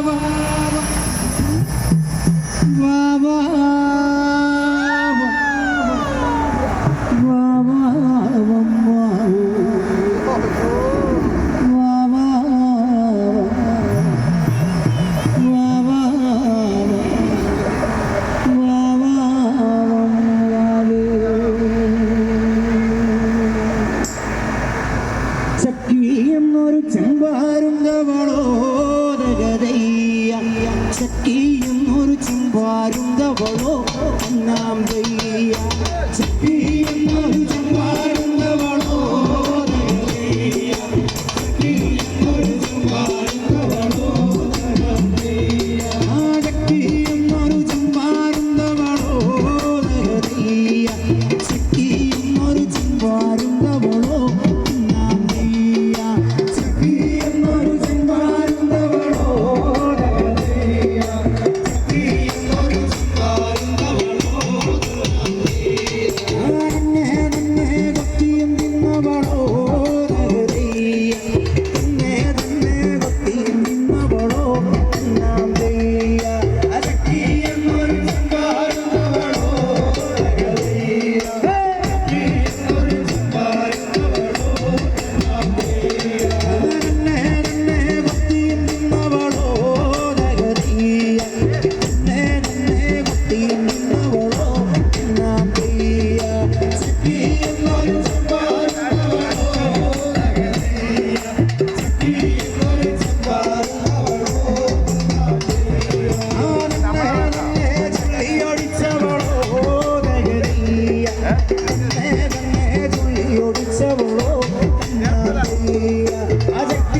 Vava, vava. ശക്തി എന്നൊരു ചെമ്പാരുന്തവളോ ഒന്നാം ദയ്യ എന്നൊരു ചെമ്പാരുന്തവളോ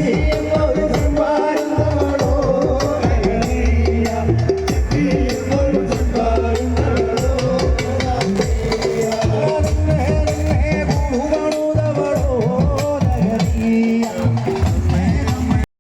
Amém.